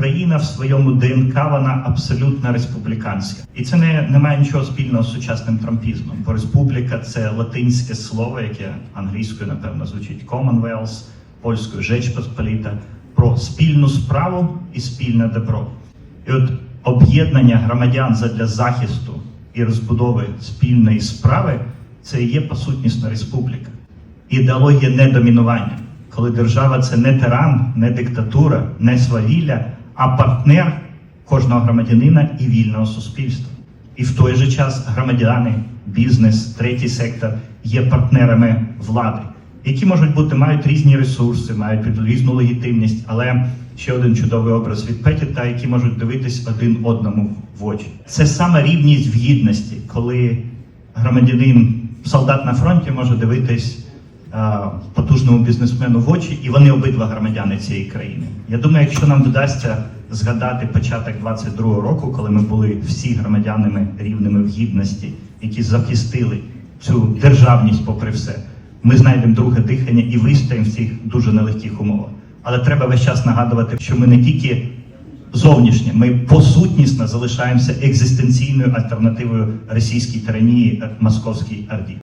Україна в своєму ДНК вона абсолютно республіканська, і це не, не має нічого спільного з сучасним трампізмом. Бо республіка це латинське слово, яке англійською напевно звучить Commonwealth, польською Жеч Посполіта, про спільну справу і спільне добро. І от об'єднання громадян задля захисту і розбудови спільної справи це і є посутнісна республіка. Ідеологія недомінування, коли держава це не тиран, не диктатура, не свавілля, а партнер кожного громадянина і вільного суспільства. І в той же час громадяни, бізнес, третій сектор є партнерами влади, які можуть бути, мають різні ресурси, мають різну легітимність, але ще один чудовий образ від Петіта, які можуть дивитись один одному в очі. Це саме рівність в гідності, коли громадянин, солдат на фронті може дивитись потужному бізнесмену в очі, і вони обидва громадяни цієї країни. Я думаю, якщо нам вдасться згадати початок 22-го року, коли ми були всі громадянами рівними в гідності, які захистили цю державність попри все, ми знайдемо друге дихання і вистоїмо в цих дуже нелегких умовах. Але треба весь час нагадувати, що ми не тільки зовнішнє, ми посутнісно залишаємося екзистенційною альтернативою російській тиранії, е, московській орді.